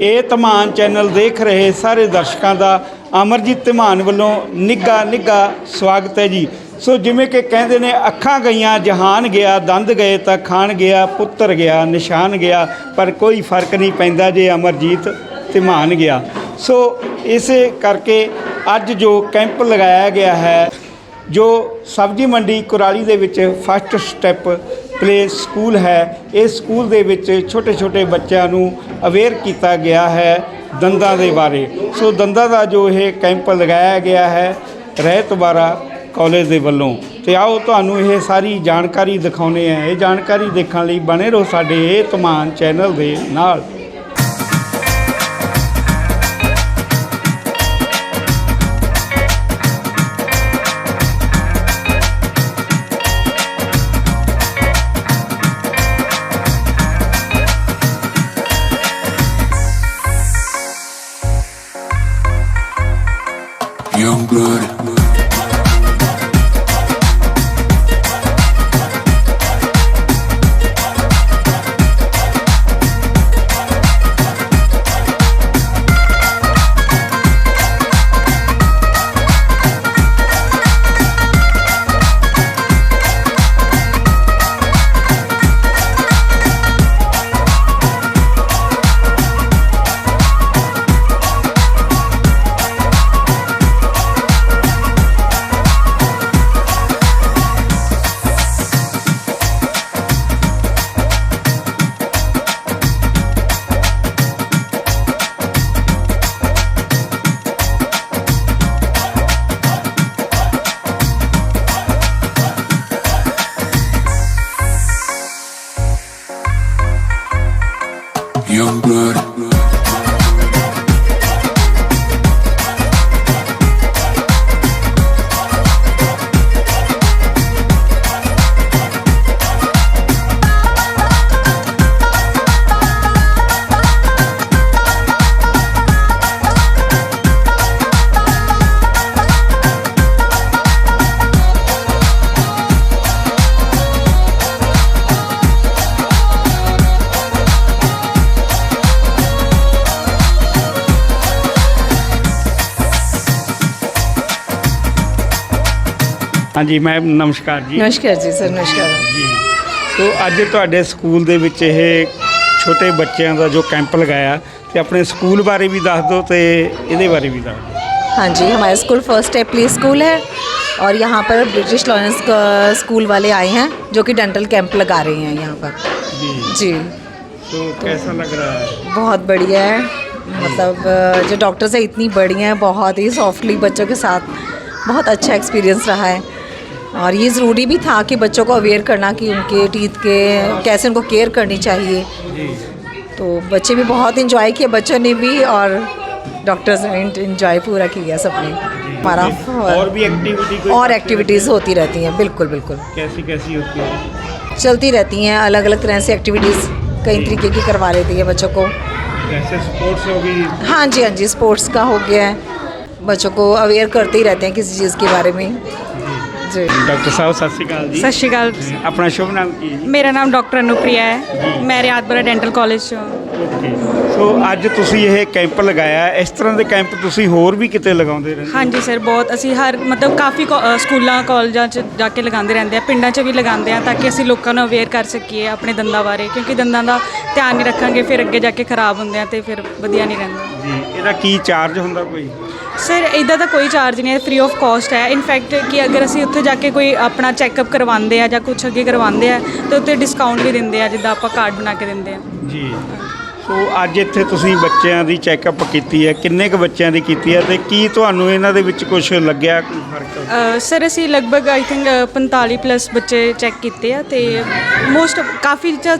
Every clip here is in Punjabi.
ਇਹ ਧਮਾਨ ਚੈਨਲ ਦੇਖ ਰਹੇ ਸਾਰੇ ਦਰਸ਼ਕਾਂ ਦਾ ਅਮਰਜੀਤ ਧਮਾਨ ਵੱਲੋਂ ਨਿੱਘਾ ਨਿੱਘਾ ਸਵਾਗਤ ਹੈ ਜੀ। ਸੋ ਜਿਵੇਂ ਕਿ ਕਹਿੰਦੇ ਨੇ, ਅੱਖਾਂ ਗਈਆਂ, ਜਹਾਨ ਗਿਆ, ਦੰਦ ਗਏ ਤਾਂ ਖਾਣ ਗਿਆ, ਪੁੱਤਰ ਗਿਆ, ਨਿਸ਼ਾਨ ਗਿਆ, ਪਰ ਕੋਈ ਫ਼ਰਕ ਨਹੀਂ ਪੈਂਦਾ ਜੇ ਅਮਰਜੀਤ ਧਮਾਨ ਗਿਆ। ਸੋ ਇਸੇ ਕਰਕੇ ਅੱਜ ਜੋ ਕੈਂਪ ਲਗਾਇਆ ਗਿਆ ਹੈ, ਜੋ ਸਬਜ਼ੀ ਮੰਡੀ ਕੁਰਾਲੀ ਦੇ ਵਿੱਚ ਫਸਟ ਸਟੈਪ ਪਲੇ ਸਕੂਲ ਹੈ ਇਸ ਸਕੂਲ ਦੇ ਵਿੱਚ ਛੋਟੇ ਛੋਟੇ ਬੱਚਿਆਂ ਨੂੰ ਅਵੇਅਰ ਕੀਤਾ ਗਿਆ ਹੈ ਦੰਦਾਂ ਦੇ ਬਾਰੇ। ਸੋ ਦੰਦਾਂ ਦਾ ਜੋ ਇਹ ਕੈਂਪ ਲਗਾਇਆ ਗਿਆ ਹੈ ਰਹਿਤ ਬਾਰਾ ਕਾਲਜ ਦੇ ਵੱਲੋਂ। ਤੇ ਆਓ ਤੁਹਾਨੂੰ ਇਹ ਸਾਰੀ ਜਾਣਕਾਰੀ ਦਿਖਾਉਨੇ ਆ ਇਹ ਜਾਣਕਾਰੀ ਦੇਖਣ ਲਈ ਬਣੇ ਰਹੋ ਸਾਡੇ ਇਹ ਧਮਾਨ ਚੈਨਲ ਦੇ ਨਾਲ। good. ਹਾਂਜੀ ਮੈਮ ਨਮਸਕਾਰ ਜੀ ਨਮਸਕਾਰ ਜੀ ਸਰ ਨਮਸਕਾਰ ਜੀ ਸੋ ਅੱਜ ਤੁਹਾਡੇ ਸਕੂਲ ਦੇ ਵਿੱਚ ਇਹ ਛੋਟੇ ਬੱਚਿਆਂ ਦਾ ਜੋ ਕੈਂਪ ਲਗਾਇਆ ਤੇ ਆਪਣੇ ਸਕੂਲ ਬਾਰੇ ਵੀ ਦੱਸ ਦਿਓ ਤੇ ਇਹਦੇ ਬਾਰੇ ਵੀ ਦੱਸ ਦਿਓ हाँ जी हमारा school first step play school है और यहाँ पर ब्रिटिश लॉरेंस का- स्कूल वाले आए हैं जो कि डेंटल कैंप लगा रहे हैं यहाँ पर जी जी तो कैसा लग रहा है बहुत बढ़िया है मतलब अ, जो डॉक्टर्स हैं इतनी बढ़िया हैं बहुत ही सॉफ्टली बच्चों के साथ बहुत अच्छा एक्सपीरियंस रहा है और ये ज़रूरी भी था कि बच्चों को अवेयर करना कि उनके टीथ के कैसे उनको केयर करनी चाहिए। तो बच्चे भी बहुत इंजॉय किए बच्चों ने भी और डॉक्टर्स ने इंजॉय पूरा किया सबने। हमारा और भी एक्टिविटी और एक्टिविटीज़ होती रहती हैं बिल्कुल बिल्कुल। कैसी कैसी होती है? चलती रहती हैं अलग अलग तरह से एक्टिविटीज़ कई तरीके की करवा लेती है बच्चों को। जैसे स्पोर्ट्स हाँ जी हाँ जी स्पोर्ट्स का हो गया है। बच्चों को अवेयर करते ही रहते हैं किसी चीज़ के बारे में। जी ਡਾਕਟਰ ਸਾਹਿਬ ਸਤਿ ਸ਼੍ਰੀ ਅਕਾਲ ਜੀ। ਸਤਿ ਸ਼੍ਰੀ ਅਕਾਲ। ਆਪਣਾ ਸ਼ੁਭ ਨਾਮ ਕੀ ਹੈ ਜੀ? ਮੇਰਾ ਨਾਮ ਡਾਕਟਰ ਅਨੁਪ੍ਰਿਆ ਹੈ। ਮੈਂ ਰਿਆਦਪੁਰਾ ਡੈਂਟਲ ਕਾਲਜ ਚੋਂ। ਓਕੇ। ਸੋ ਅੱਜ ਤੁਸੀਂ ਇਹ ਕੈਂਪ ਲਗਾਇਆ। ਇਸ ਤਰ੍ਹਾਂ ਦੇ ਕੈਂਪ ਤੁਸੀਂ ਹੋਰ ਵੀ ਕਿਤੇ ਲਗਾਉਂਦੇ ਰਹਿੰਦੇ ਹਾਂਜੀ ਸਰ ਬਹੁਤ। ਅਸੀਂ ਹਰ ਮਤਲਬ ਕਾਫੀ ਕੋ- ਅ, ਸਕੂਲਾਂ ਕਾਲਜਾਂ 'ਚ ਜਾ ਕੇ ਲਗਾਉਂਦੇ ਰਹਿੰਦੇ ਆ ਪਿੰਡਾਂ 'ਚ ਵੀ ਲਗਾਉਂਦੇ ਆ ਤਾਂ ਕਿ ਅਸੀਂ ਲੋਕਾਂ ਨੂੰ ਅਵੇਅਰ ਕਰ ਸਕੀਏ ਆਪਣੇ ਦੰਦਾਂ ਬਾਰੇ। ਕਿਉਂਕਿ ਦੰਦਾਂ ਦਾ ਧਿਆਨ ਨਹੀਂ ਰੱਖਾਂਗੇ ਫਿਰ ਅੱਗੇ ਜਾ ਕੇ ਖਰਾਬ ਹੁੰਦੇ ਆ ਤੇ ਫਿਰ ਵਧੀਆ ਨਹੀਂ ਰਹਿੰਦਾ। ਜੀ ਇਹਦਾ ਕੀ ਚਾਰਜ ਹੁੰਦਾ ਕੋਈ? ਸਰ ਇਦਾਂ ਦਾ ਕੋਈ ਚਾਰਜ ਨਹੀਂ ਹੈ ਫ੍ਰੀ ਆਫ ਕਾਸਟ ਹੈ। ਇਨਫੈਕਟ ਕਿ ਅਗਰ ਅਸੀਂ ਉੱਥੇ ਜਾ ਕੇ ਕੋਈ ਆਪਣਾ ਚੈੱਕਅਪ ਕਰਵਾਉਂਦੇ ਆ ਜਾਂ ਕੁਝ ਅੱਗੇ ਕਰਵਾਉਂਦੇ ਆ, ਤਾਂ ਉੱਥੇ ਡਿਸਕਾਊਂਟ ਵੀ ਦਿੰਦੇ ਆ, ਜਿੱਦਾਂ ਆਪਾਂ ਕਾਰਡ ਬਣਾ ਕੇ ਦਿੰਦੇ ਆ। ਜੀ। ਸੋ ਅੱਜ ਇੱਥੇ ਤੁਸੀਂ ਬੱਚਿਆਂ ਦੀ ਚੈੱਕਅਪ ਕੀਤੀ ਹੈ। ਕਿੰਨੇ ਕੁ ਬੱਚਿਆਂ ਦੀ ਕੀਤੀ ਹੈ ਤੇ ਕੀ ਤੁਹਾਨੂੰ ਇਹਨਾਂ ਦੇ ਵਿੱਚ ਕੁਝ ਲੱਗਿਆ, ਕੋਈ ਫ਼ਰਕ? ਸਰ, ਅਸੀਂ ਲਗਭਗ ਆਈ ਥਿੰਕ 45 ਪਲੱਸ ਬੱਚੇ ਚੈੱਕ ਕੀਤੇ ਆ ਤੇ ਮੋਸਟ ਕਾਫੀ ਜਿਹਾ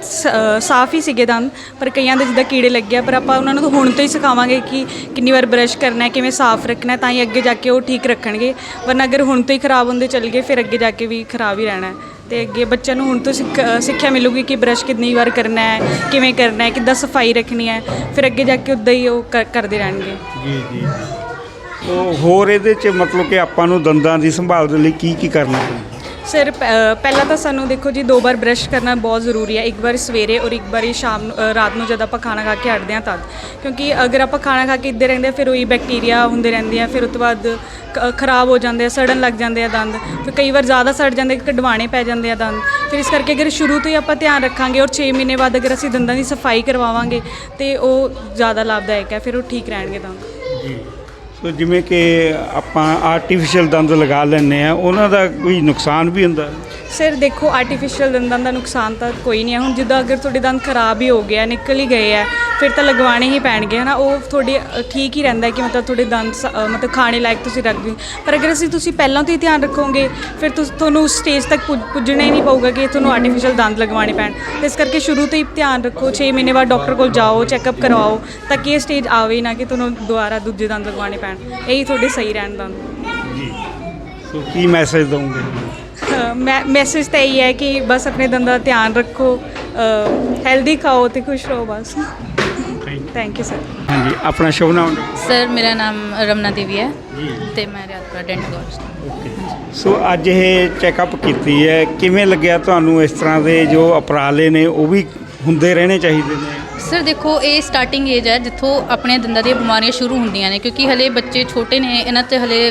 ਸਾਫ਼ ਹੀ ਸੀਗੇ ਦੰਦ ਪਰ ਕਈਆਂ ਦੇ ਜਿੱਦਾਂ ਕੀੜੇ ਲੱਗੇ ਆ, ਪਰ ਆਪਾਂ ਉਹਨਾਂ ਨੂੰ ਹੁਣ ਤੋਂ ਹੀ ਸਿਖਾਵਾਂਗੇ ਕਿ ਕਿੰਨੀ ਵਾਰ ਬ੍ਰਸ਼ ਕਰਨਾ ਹੈ, ਕਿਵੇਂ ਸਾਫ਼ ਰੱਖਣਾ ਹੈ, ਤਾਂ ਹੀ ਅੱਗੇ ਜਾ ਕੇ ਉਹ ਠੀਕ ਰੱਖਣਗੇ। ਵਰਨਾ ਅਗਰ ਹੁਣ ਤੋਂ ਹੀ ਖਰਾਬ ਹੁੰਦੇ ਚੱਲ ਗਏ, ਫਿਰ ਅੱਗੇ ਜਾ ਕੇ ਵੀ ਖਰਾਬ ਹੀ ਰਹਿਣਾ ਹੈ। ਤੇ ਅੱਗੇ ਬੱਚਿਆਂ ਨੂੰ ਹੁਣ ਤੋਂ ਸਿੱਖ- ਅ, ਸਿੱਖਿਆ ਮਿਲੂਗੀ ਕਿ ਬ੍ਰਸ਼ ਕਿੰਨੀ ਵਾਰ ਕਰਨਾ ਹੈ ਕਿਵੇਂ ਕਰਨਾ ਹੈ ਕਿੱਦਾਂ ਸਫ਼ਾਈ ਰੱਖਣੀ ਹੈ ਫਿਰ ਅੱਗੇ ਜਾ ਕੇ ਉਦਾਂ ਹੀ ਉਹ ਕਰ- ਕਰਦੇ ਰਹਿਣਗੇ। ਜੀ ਜੀ। ਸੋ ਹੋਰ ਇਹਦੇ ਚ ਮਤਲਬ ਕਿ ਆਪਾਂ ਨੂੰ ਦੰਦਾਂ ਦੀ ਸੰਭਾਲ ਦੇ ਲਈ ਕੀ ਕੀ ਕਰਨਾ ਹੈ? ਸਰ ਪਹਿਲਾਂ ਤਾਂ ਸਾਨੂੰ ਦੇਖੋ ਜੀ ਦੋ ਵਾਰ ਬ੍ਰਸ਼ ਕਰਨਾ ਬਹੁਤ ਜ਼ਰੂਰੀ ਹੈ। ਇੱਕ ਵਾਰ ਸਵੇਰੇ ਔਰ ਇੱਕ ਵਾਰੀ ਸ਼ਾਮ ਨੂੰ ਅ, ਰਾਤ ਨੂੰ ਜਦ ਆਪਾਂ ਖਾਣਾ ਖਾ ਕੇ ਹਟਦੇ ਹਾਂ ਤਦ। ਕਿਉਂਕਿ ਅਗਰ ਆਪਾਂ ਖਾਣਾ ਖਾ ਕੇ ਇੱਦੇ ਰਹਿੰਦੇ ਹਾਂ, ਫਿਰ ਉਹੀ ਬੈਕਟੀਰੀਆ ਹੁੰਦੇ ਰਹਿੰਦੇ ਆ। ਫਿਰ ਉਸ ਤੋਂ ਬਾਅਦ ਕ- ਖਰਾਬ ਹੋ ਜਾਂਦੇ ਆ ਸੜਨ ਲੱਗ ਜਾਂਦੇ ਆ ਦੰਦ। ਫਿਰ ਕਈ ਵਾਰ ਜ਼ਿਆਦਾ ਸੜ ਜਾਂਦੇ ਕਢਵਾਣੇ ਪੈ ਜਾਂਦੇ ਆ ਦੰਦ। ਫਿਰ ਇਸ ਕਰਕੇ ਅਗਰ ਸ਼ੁਰੂ ਤੋਂ ਹੀ ਆਪਾਂ ਧਿਆਨ ਰੱਖਾਂਗੇ ਔਰ 6 ਮਹੀਨੇ ਬਾਅਦ ਅਗਰ ਅਸੀਂ ਦੰਦਾਂ ਦੀ ਸਫ਼ਾਈ ਕਰਵਾਵਾਂਗੇ ਤੇ ਉਹ ਜ਼ਿਆਦਾ ਲਾਭਦਾਇਕ ਹੈ। ਫਿਰ ਉਹ ਠੀਕ ਰਹਿਣਗੇ ਦੰਦ। ਸੋ ਜਿਵੇਂ ਕਿ ਆਪਾਂ ਆਰਟੀਫੀਸ਼ੀਅਲ ਦੰਦ ਲਗਾ ਲੈਂਦੇ ਆ ਉਹਨਾਂ ਦਾ ਕੋਈ ਨੁਕਸਾਨ ਵੀ ਹੁੰਦਾ? ਸਰ ਦੇਖੋ ਆਰਟੀਫੀਸ਼ੀਅਲ ਦੰਦਾਂ ਦਾ ਨੁਕਸਾਨ ਤਾਂ ਕੋਈ ਨਹੀਂ ਹੈ। ਹੁਣ ਜਿੱਦਾਂ ਅਗਰ ਤੁਹਾਡੇ ਦੰਦ ਖਰਾਬ ਹੀ ਹੋ ਗਿਆ ਨਿਕਲ ਹੀ ਗਏ ਆ ਫਿਰ ਤਾਂ ਲਗਵਾਣੇ ਹੀ ਪੈਣਗੇ ਹਨਾ? ਉਹ ਤੁਹਾਡੇ ਅ, ਠੀਕ ਹੀ ਰਹਿੰਦਾ ਕਿ ਮਤਲਬ ਤੁਹਾਡੇ ਦੰਦ ਸ- ਅ, ਮਤਲਬ ਖਾਣੇ ਲਾਇਕ ਤੁਸੀਂ ਰੱਖਦੇ ਹੋ। ਪਰ ਅਗਰ ਅਸੀਂ ਤੁਸੀਂ ਪਹਿਲਾਂ ਤੋਂ ਹੀ ਧਿਆਨ ਰੱਖੋਗੇ ਫਿਰ ਤੁਸ- ਤੁਹਾਨੂੰ ਉਸ ਸਟੇਜ ਤੱਕ ਪੁੱਜ- ਪੁੱਜਣਾ ਹੀ ਨਹੀਂ ਪਊਗਾ ਕਿ ਤੁਹਾਨੂੰ ਆਰਟੀਫੀਸ਼ੀਅਲ ਦੰਦ ਲਗਵਾਣੇ ਪੈਣ। ਤੇ ਇਸ ਕਰਕੇ ਸ਼ੁਰੂ ਤੋਂ ਹੀ ਧਿਆਨ ਰੱਖੋ 6 ਮਹੀਨੇ ਬਾਅਦ ਡਾਕਟਰ ਕੋਲ ਜਾਓ ਚੈੱਕਅਪ ਕਰਵਾਓ ਤਾਂ ਕਿ ਇਹ ਸਟੇਜ ਆਵੇ ਹੀ ਨਾ ਕਿ ਤੁਹਾਨੂੰ ਦੁਬਾਰਾ ਦੂਜੇ ਦੰਦ ਲਗਵਾਣੇ ਪੈਣ। ਇਹੀ ਤੁਹਾਡੇ ਸਹੀ ਰਹਿਣ ਦੰਦ ਜੀ। ਸੋ ਕੀ ਮੈਸੇਜ ਦਵਾਂਗੇ? ਮੈਂ ਮੈਸੇਜ ਤਾਂ ਇਹੀ ਹੈ ਕਿ ਬਸ ਆਪਣੇ ਦੰਦਾਂ ਦਾ ਧਿਆਨ ਰੱਖੋ ਹੈਲਦੀ ਖਾਓ ਤੇ ਖੁਸ਼ ਰਹੋ ਬਸ। ਥੈਂਕ ਯੂ ਸਰ ਹਾਂਜੀ ਆਪਣਾ ਸ਼ੁਭ ਨਾਮ? ਸਰ ਮੇਰਾ ਨਾਮ ਰਮਨਾ ਦੇਵੀ ਹੈ ਜੀ ਤੇ ਮੈਂ ਰਿਆਦਪੁਰਾ ਡੈਂਟਲ ਕਾਲਜ ਤੋਂ ਸੋ ਅੱਜ ਇਹ ਚੈੱਕਅਪ ਕੀਤੀ ਹੈ। ਕਿਵੇਂ ਲੱਗਿਆ ਤੁਹਾਨੂੰ ਇਸ ਤਰ੍ਹਾਂ ਦੇ ਜੋ ਉਪਰਾਲੇ ਨੇ ਉਹ ਵੀ ਹੁੰਦੇ ਰਹਿਣੇ ਚਾਹੀਦੇ ਨੇ? ਸਰ ਦੇਖੋ ਇਹ ਸਟਾਰਟਿੰਗ ਏਜ ਹੈ ਜਿੱਥੋਂ ਆਪਣੇ ਦੰਦਾਂ ਦੀਆਂ ਬਿਮਾਰੀਆਂ ਸ਼ੁਰੂ ਹੁੰਦੀਆਂ ਨੇ ਕਿਉਂਕਿ ਹਲੇ ਬੱਚੇ ਛੋਟੇ ਨੇ ਇਹਨਾਂ ਤੇ ਹਲੇ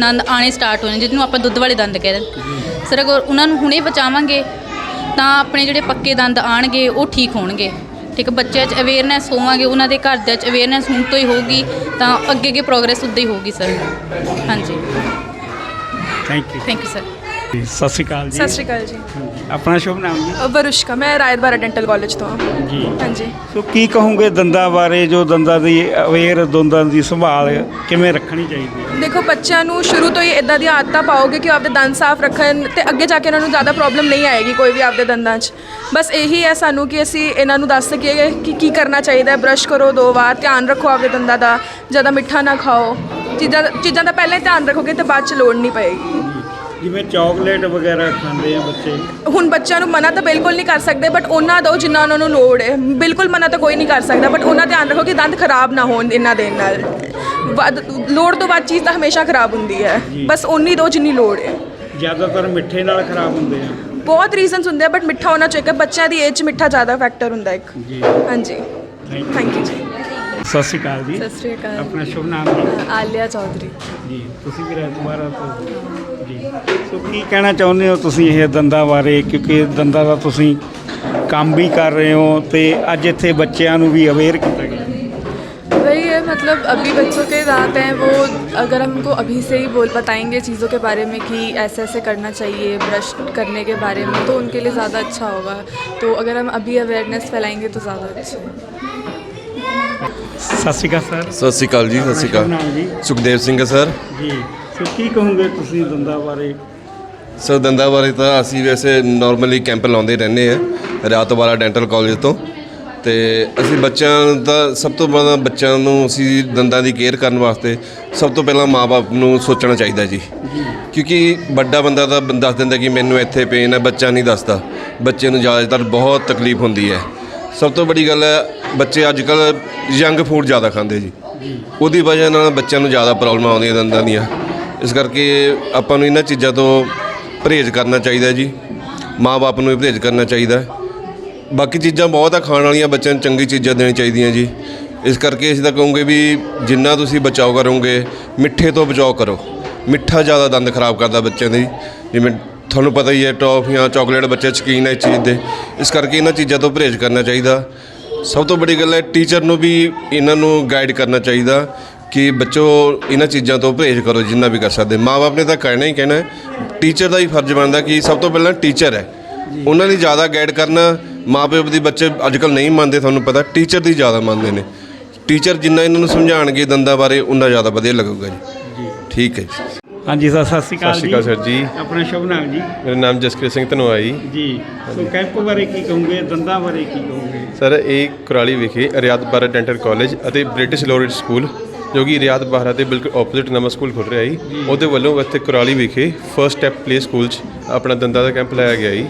ਦੰਦ ਆਣੇ ਸਟਾਰਟ ਹੋਣੇ ਜਿਹਨੂੰ ਆਪਾਂ ਦੁੱਧ ਵਾਲੇ ਦੰਦ ਕਹਿੰਦੇ ਨੇ ਸਰ ਅਗਰ ਉਹਨਾਂ ਨੂੰ ਹੁਣੇ ਬਚਾਵਾਂਗੇ ਤਾਂ ਆਪਣੇ ਜਿਹੜੇ ਪੱਕੇ ਦੰਦ ਆਣਗੇ ਉਹ ਠੀਕ ਹੋਣਗੇ। ਠੀਕ ਹੈ ਬੱਚਿਆਂ 'ਚ ਅਵੇਅਰਨੈਸ ਹੋਵਾਂਗੇ ਉਹਨਾਂ ਦੇ ਘਰ ਦੇ 'ਚ ਅਵੇਅਰਨੈਸ ਹੁਣ ਤੋਂ ਹੀ ਹੋਊਗੀ ਤਾਂ ਅੱਗੇ ਅੱਗੇ ਪ੍ਰੋਗਰੈਸ ਉੱਦਾਂ ਹੀ ਹੋਊਗੀ ਸਰ ਹਾਂਜੀ। Thank you thank you sir ਸਤਿ ਸ਼੍ਰੀ ਅਕਾਲ ਜੀ। ਸਤਿ ਸ਼੍ਰੀ ਅਕਾਲ ਜੀ। ਆਪਣਾ ਸ਼ੁਭ ਨਾਮ ਜੀ? ਵਰੁਸ਼ਕਾ ਮੈਂ ਰਾਇਤਬਾਰਾ ਡੈਂਟਲ ਕਾਲਜ ਤੋਂ ਹਾਂ। ਜੀ। ਹਾਂਜੀ। ਸੋ ਕੀ ਕਹੋਗੇ ਦੰਦਾਂ ਬਾਰੇ ਜੋ ਦੰਦਾਂ ਦੀ ਅਵੇਅਰ ਦੰਦਾਂ ਦੀ ਸੰਭਾਲ ਕਿਵੇਂ ਰੱਖਣੀ ਚਾਹੀਦੀ ਹੈ? ਦੇਖੋ ਬੱਚਿਆਂ ਨੂੰ ਸ਼ੁਰੂ ਤੋਂ ਹੀ ਇਦਾਂ ਦੀਆਂ ਆਦਤਾਂ ਪਾਓਗੇ ਕਿ ਉਹ ਆਪਦੇ ਦੰਦ ਸਾਫ਼ ਰੱਖਣ ਤੇ ਅੱਗੇ ਜਾ ਕੇ ਇਹਨਾਂ ਨੂੰ ਜ਼ਿਆਦਾ ਪ੍ਰੋਬਲਮ ਨਹੀਂ ਆਏਗੀ ਕੋਈ ਵੀ ਆਪਦੇ ਦੰਦਾਂ 'ਚ। ਬਸ ਇਹੀ ਹੈ ਸਾਨੂੰ ਕਿ ਅਸੀਂ ਇਹਨਾਂ ਨੂੰ ਦੱਸ ਸਕੀਏ ਕਿ ਕੀ ਕਰਨਾ ਚਾਹੀਦਾ ਹੈ। ਬ੍ਰਸ਼ ਕਰੋ ਦੋ ਵਾਰ ਧਿਆਨ ਰੱਖੋ ਆਪਦੇ ਦੰਦਾਂ ਦਾ। ਜ਼ਿਆਦਾ ਮਿੱਠਾ ਨਾ ਖਾਓ। ਚੀਜ਼ਾਂ ਚੀਜ਼ਾਂ ਦਾ ਪਹਿਲਾਂ ਹੀ ਧਿਆਨ ਰੱਖੋਗੇ ਤੇ ਬਾਅਦ 'ਚ ਲੋੜ ਨਹੀਂ ਪਏਗੀ। ਜਿਵੇਂ ਚਾਕਲੇਟ ਵਗੈਰਾ ਖਾਂਦੇ ਆ ਬੱਚੇ। ਹੁਣ ਬੱਚਿਆਂ ਨੂੰ ਮਨਾ ਤਾਂ ਬਿਲਕੁਲ ਨਹੀਂ ਕਰ ਸਕਦੇ ਬਟ ਉਹਨਾਂ ਦਿਓ ਜਿੰਨਾ ਉਹਨਾਂ ਨੂੰ ਲੋੜ ਹੈ ਬਿਲਕੁਲ ਮਨਾ ਤਾਂ ਕੋਈ ਨਹੀਂ ਕਰ ਸਕਦਾ ਬਟ ਉਹਨਾਂ ਧਿਆਨ ਰੱਖੋ ਕਿ ਦੰਦ ਖਰਾਬ ਨਾ ਹੋਣ ਇਹਨਾਂ ਦੇ ਨਾਲ। ਵੱਧ- ਲੋੜ ਤੋਂ ਵੱਧ ਚੀਜ਼ ਤਾਂ ਹਮੇਸ਼ਾ ਖਰਾਬ ਹੁੰਦੀ ਹੈ ਬਸ ਉਨੀ ਦਿਓ ਜਿੰਨੀ ਲੋੜ ਹੈ। ਜ਼ਿਆਦਾਤਰ ਮਿੱਠੇ ਨਾਲ ਖਰਾਬ ਹੁੰਦੇ ਆ। ਬਹੁਤ ਰੀਜ਼ਨਸ ਹੁੰਦੇ ਆ ਬਟ ਮਿੱਠਾ ਹੋਣਾ ਚਾਹੀਦਾ ਬੱਚਿਆਂ ਦੀ ਏਜ 'ਚ ਮਿੱਠਾ ਜ਼ਿਆਦਾ ਫੈਕਟਰ ਹੁੰਦਾ ਇੱਕ। ਜੀ। ਹਾਂਜੀ। ਥੈਂਕ ਯੂ ਜੀ। ਸਤਿ ਸ਼੍ਰੀ ਅਕਾਲ ਜੀ। ਸਤਿ ਸ਼੍ਰੀ ਅਕਾਲ। ਆਪਣਾ ਸ਼ੁਭ ਨਾਮ ਜੀ ਆਲਿਆ ਚੌਧਰੀ। ਜੀ ਤੁਸੀਂ ਵੀ ਰਹਿ ਦੁਬਾਰਾ ਤੋਂ। ਸੋ ਕੀ ਕਹਿਣਾ ਚਾਹੁੰਦੇ ਹੋ ਤੁਸੀਂ ਇਹ ਦੰਦਾਂ ਬਾਰੇ ਕਿਉਂਕਿ ਦੰਦਾਂ ਦਾ ਤੁਸੀਂ ਕੰਮ ਵੀ ਕਰ ਰਹੇ ਹੋ ਤੇ ਅੱਜ ਇੱਥੇ ਬੱਚਿਆਂ ਨੂੰ ਵੀ ਅਵੇਅਰ ਕੀਤਾ ਗਿਆ वही है मतलब अभी बच्चों के दांत हैं वो अगर हम उनको अभी से ही बोल बताएंगे चीज़ों के बारे में कि ऐसे ऐसे करना चाहिए ब्रश करने के बारे में तो उनके लिए ज़्यादा अच्छा होगा तो अगर हम अभी अवेयरनेस फैलाएंगे तो ज़्यादा अच्छा है ਸਤਿ ਸ਼੍ਰੀ ਅਕਾਲ ਸਰ ਸਤਿ ਸ਼੍ਰੀ ਅਕਾਲ ਜੀ ਸਤਿ ਸ਼੍ਰੀ ਆਪਣਾ ਸ਼ੁਭ ਨਾਮ ਅਕਾਲ ਜੀ ਸੁਖਦੇਵ ਸਿੰਘ ਹੈ ਸਰ ਜੀ ਸੋ ਕੀ ਕਹੋਗੇ ਤੁਸੀਂ ਦੰਦਾਂ ਬਾਰੇ? ਸਰ ਦੰਦਾਂ ਬਾਰੇ ਤਾਂ ਅਸੀਂ ਵੈਸੇ ਨਾਰਮਲੀ ਕੈਂਪ ਲਾਉਂਦੇ ਰਹਿੰਦੇ ਆ ਰਾਤ ਵਾਲਾ ਡੈਂਟਲ ਕਾਲਜ ਤੋਂ। ਤੇ ਅਸੀਂ ਬੱਚਿਆਂ ਦਾ ਸਭ ਤੋਂ ਪਹਿਲਾਂ ਬੱਚਿਆਂ ਨੂੰ ਅਸੀਂ ਦੰਦਾਂ ਦੀ ਕੇਅਰ ਕਰਨ ਵਾਸਤੇ ਸਭ ਤੋਂ ਪਹਿਲਾਂ ਮਾਪੇ ਨੂੰ ਸੋਚਣਾ ਚਾਹੀਦਾ ਜੀ। ਕਿਉਂਕਿ ਵੱਡਾ ਬੰਦਾ ਤਾਂ ਦੱਸ ਦਿੰਦਾ ਕਿ ਮੈਨੂੰ ਇੱਥੇ ਪੇਨ ਹੈ ਬੱਚਾ ਨਹੀਂ ਦੱਸਦਾ। ਬੱਚੇ ਨੂੰ ਜ਼ਿਆਦਾਤਰ ਬਹੁਤ ਤਕਲੀਫ ਹੁੰਦੀ ਹੈ। ਸਭ ਤੋਂ ਵੱਡੀ ਗੱਲ ਹੈ ਬੱਚੇ ਅੱਜ ਕੱਲ ਯੰਗ ਫੂਡ ਜ਼ਿਆਦਾ ਖਾਂਦੇ ਜੀ। ਉਹਦੀ ਵਜ੍ਹਾ ਨਾਲ ਬੱਚਿਆਂ ਨੂੰ ਜ਼ਿਆਦਾ ਪ੍ਰੋਬਲਮਾਂ ਆਉਂਦੀਆਂ ਦੰਦਾਂ ਦੀਆਂ। ਇਸ ਕਰਕੇ ਆਪਾਂ ਨੂੰ ਇਹਨਾਂ ਚੀਜ਼ਾਂ ਤੋਂ ਪਰਹੇਜ਼ ਕਰਨਾ ਚਾਹੀਦਾ ਜੀ। ਮਾਪੇ ਨੂੰ ਵੀ ਪਰਹੇਜ਼ ਕਰਨਾ ਚਾਹੀਦਾ। ਬਾਕੀ ਚੀਜ਼ਾਂ ਬਹੁਤ ਆ, ਖਾਣ ਵਾਲੀਆਂ ਬੱਚਿਆਂ ਨੂੰ ਚੰਗੀ ਚੀਜ਼ਾਂ ਦੇਣੀ ਚਾਹੀਦੀਆਂ ਜੀ। ਇਸ ਕਰਕੇ ਅਸੀਂ ਤਾਂ ਕਹੂੰਗੇ ਵੀ ਜਿੰਨਾ ਤੁਸੀਂ ਬਚਾਓ ਕਰੋਗੇ, ਮਿੱਠੇ ਤੋਂ ਬਚਾਓ ਕਰੋ। ਮਿੱਠਾ ਜ਼ਿਆਦਾ ਦੰਦ ਖਰਾਬ ਕਰਦਾ ਬੱਚਿਆਂ ਦੇ। ਜਿਵੇਂ ਤੁਹਾਨੂੰ ਪਤਾ ਹੀ ਹੈ, ਟੌਫੀਆਂ, ਚਾਕਲੇਟ ਬੱਚੇ ਸ਼ੌਕੀਨ ਹੈ ਇਸ ਚੀਜ਼ ਦੇ। ਇਸ ਕਰਕੇ ਇਹਨਾਂ ਚੀਜ਼ਾਂ ਤੋਂ ਪਰਹੇਜ਼ ਕਰਨਾ ਚਾਹੀਦਾ। ਸਭ ਤੋਂ ਵੱਡੀ ਗੱਲ ਹੈ, ਟੀਚਰ ਨੂੰ ਵੀ ਇਹਨਾਂ ਨੂੰ ਗਾਈਡ ਕਰਨਾ ਚਾਹੀਦਾ। ਕਿ ਬੱਚੋ ਇਹਨਾਂ ਚੀਜ਼ਾਂ ਤੋਂ ਪਰਹੇਜ਼ ਕਰੋ ਜਿੰਨਾ ਵੀ ਕਰ ਸਕਦੇ। ਮਾਪੇ ਨੇ ਤਾਂ ਕਹਿਣਾ ਹੀ ਕਹਿਣਾ ਟੀਚਰ ਦਾ ਹੀ ਫਰਜ਼ ਬਣਦਾ ਕਿ ਸਭ ਤੋਂ ਪਹਿਲਾਂ ਟੀਚਰ ਹੈ। ਉਹਨਾਂ ਦੀ ਜ਼ਿਆਦਾ ਗਾਈਡ ਕਰਨਾ ਮਾਪੇ ਦੀ ਬੱਚੇ ਅੱਜਕੱਲ ਨਹੀਂ ਮੰਨਦੇ ਤੁਹਾਨੂੰ ਪਤਾ ਟੀਚਰ ਦੀ ਜ਼ਿਆਦਾ ਮੰਨਦੇ ਨੇ। ਟੀਚਰ ਜਿੰਨਾ ਇਹਨਾਂ ਨੂੰ ਸਮਝਾਣਗੇ ਦੰਦਾਂ ਬਾਰੇ ਉਨਾ ਜ਼ਿਆਦਾ ਵਧੀਆ ਲੱਗੂਗਾ ਜੀ। ਠੀਕ ਹੈ ਜੀ। ਹਾਂਜੀ ਸਰ ਸਤਿ ਸ਼੍ਰੀ ਅਕਾਲ ਸਤਿ ਸ਼੍ਰੀ ਅਕਾਲ ਸਰ ਜੀ। ਆਪਣਾ ਸ਼ੁਭ ਨਾਮ ਜੀ। ਮੇਰਾ ਨਾਮ ਜਸਕ੍ਰਿਤ ਸਿੰਘ ਧਨੋਆ ਜੀ। ਜੀ ਸੋ ਕੈਂਪ ਬਾਰੇ ਕੀ ਕਹੋਗੇ ਦੰਦਾਂ ਬਾਰੇ ਕੀ ਕਹੋਗੇ? ਸਰ ਇਹ ਕੁਰਾਲੀ ਵਿਖੇ ਰਿਆਦ ਬਾਰਾ ਡੈਂਟਲ ਕਾਲਜ ਅਤੇ ਬ੍ਰਿਟਿਸ਼ ਲੋਰਡ ਸਕੂਲ ਜੋ ਕਿ ਰਿਆਦ ਬਾਰਾ ਦੇ ਬਿਲਕੁਲ ਆਪੋਜ਼ਿਟ ਨਵਾਂ ਸਕੂਲ ਖੁੱਲ ਰਿਹਾ ਜੀ। ਉਹਦੇ ਵੱਲੋਂ ਇੱਥੇ ਕੁਰਾਲੀ ਵਿਖੇ ਫਰਸਟ ਸਟੈਪ ਪਲੇ ਸਕੂਲ 'ਚ ਆਪਣਾ ਦੰਦਾਂ ਦਾ ਕੈਂਪ ਲਾਇਆ ਗਿਆ ਜੀ।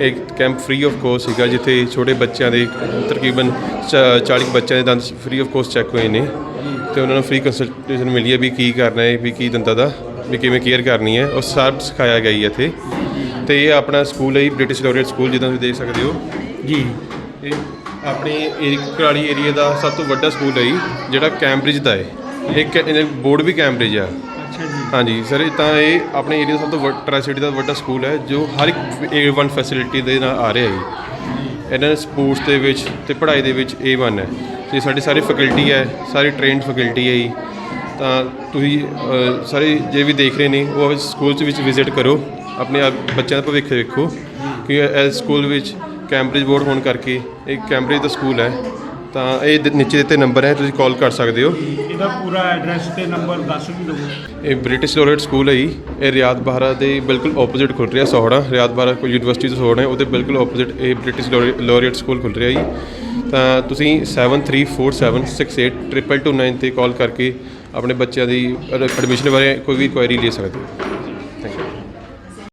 ਇੱਕ ਕੈਂਪ ਫ੍ਰੀ ਆਫ ਕੋਸਟ ਸੀਗਾ ਜਿੱਥੇ ਛੋਟੇ ਬੱਚਿਆਂ ਦੇ ਤਕਰੀਬਨ ਚ- 40 ਬੱਚਿਆਂ ਦੇ ਦੰਦ ਫ੍ਰੀ ਆਫ ਕੋਸਟ ਚੈੱਕ ਹੋਏ ਨੇ। ਤੇ ਉਹਨਾਂ ਨੂੰ ਫ੍ਰੀ ਕੰਸਲਟੇਸ਼ਨ ਮਿਲੀ ਹੈ ਵੀ ਕੀ ਕਰਨਾ ਹੈ ਵੀ ਕੀ ਦੰਦਾਂ ਦਾ ਵੀ ਕਿਵੇਂ ਕੇਅਰ ਕਰਨੀ ਹੈ। ਉਹ ਸਭ ਸਿਖਾਇਆ ਗਿਆ ਜੀ ਇੱਥੇ। ਤੇ ਇਹ ਆਪਣਾ ਸਕੂਲ ਹੈ ਬ੍ਰਿਟਿਸ਼ ਲੋਰੀਅਟ ਸਕੂਲ ਜਿੱਦਾਂ ਤੁਸੀਂ ਦੇਖ ਸਕਦੇ ਹੋ। ਜੀ। ਇਹ ਆਪਣੇ ਕੁਰਾਲੀ ਏਰੀਆ ਦਾ ਸਭ ਤੋਂ ਵੱਡਾ ਸਕੂਲ ਹੈ ਜਿਹੜਾ ਕੈਂਬਰਿਜ ਦਾ ਹੈ। ਇਹ ਬੋਰਡ ਵੀ ਕੈਂਬਰਿਜ ਆ। ਅੱਛਾ ਜੀ। ਹਾਂਜੀ ਸਰ ਤਾਂ ਇਹ ਆਪਣੇ ਏਰੀਆ ਸਭ ਤੋਂ ਵੱਡਾ ਟ੍ਰਾਈ ਸਿਟੀ ਦਾ ਵੱਡਾ ਸਕੂਲ ਹੈ ਜੋ ਹਰ ਇੱਕ A1 ਫੈਸਿਲਿਟੀ ਦੇ ਨਾਲ ਆ ਰਿਹਾ ਹੈ ਇਹਨਾਂ ਨੇ ਸਪੋਰਟਸ ਦੇ ਵਿੱਚ ਤੇ ਪੜ੍ਹਾਈ ਦੇ ਵਿੱਚ A1 ਹੈ। ਤੇ ਸਾਡੀ ਸਾਰੀ ਫੈਕਲਟੀ ਹੈ ਸਾਰੀ ਟ੍ਰੇਨਡ ਫੈਕਲਟੀ ਹੈ ਜੀ। ਤਾਂ ਤੁਸੀਂ ਸਾਰੇ ਜੇ ਵੀ ਦੇਖ ਰਹੇ ਨੇ ਉਹ ਸਕੂਲ ਚ ਵਿੱਚ ਵਿਜ਼ਿਟ ਕਰੋ। ਆਪਣੇ ਆਪ ਬੱਚਿਆਂ ਦਾ ਭਵਿੱਖ ਵੇਖੋ ਕਿ ਇਸ ਸਕੂਲ ਵਿੱਚ ਕੈਂਬਰਿਜ ਬੋਰਡ ਹੋਣ ਕਰਕੇ ਇਹ ਕੈਂਬਰਿਜ ਦਾ ਸਕੂਲ ਹੈ। ਤਾਂ ਇਹ ਦ- ਨੀਚੇ ਦਿੱਤੇ ਨੰਬਰ ਹੈ ਤੁਸੀਂ ਕਾਲ ਕਰ ਸਕਦੇ ਹੋ। ਇਹਦਾ ਪੂਰਾ ਐਡਰੈਸ ਤੇ ਨੰਬਰ ਦੱਸ ਵੀ ਦਿਓ। ਇਹ ਬ੍ਰਿਟਿਸ਼ ਲੋਰੀਅਟ ਸਕੂਲ ਹੈ ਜੀ। ਇਹ ਰਿਆਦ ਬਾਹਰਾ ਦੇ ਬਿਲਕੁਲ ਆਪੋਜ਼ਿਟ ਖੁੱਲ ਰਿਹਾ ਸੋਹਣਾ ਰਿਆਦ ਬਾਹਰਾ ਕੋਈ ਯੂਨੀਵਰਸਿਟੀ ਤੋਂ ਸੋਹਣਾ ਹੈ ਉਹਦੇ ਬਿਲਕੁਲ ਆਪੋਜ਼ਿਟ ਇਹ ਬ੍ਰਿਟਿਸ਼ ਲੋਰੀਅਟ ਸਕੂਲ ਖੁੱਲ ਰਿਹਾ ਜੀ। ਤਾਂ ਤੁਸੀਂ 7347682229 ਤੇ ਕਾਲ ਕਰਕੇ ਆਪਣੇ ਬੱਚਿਆਂ ਦੀ ਐਡਮਿਸ਼ਨ ਬਾਰੇ ਕੋਈ ਵੀ ਕੁਐਰੀ ਲੈ ਸਕਦੇ ਹੋ।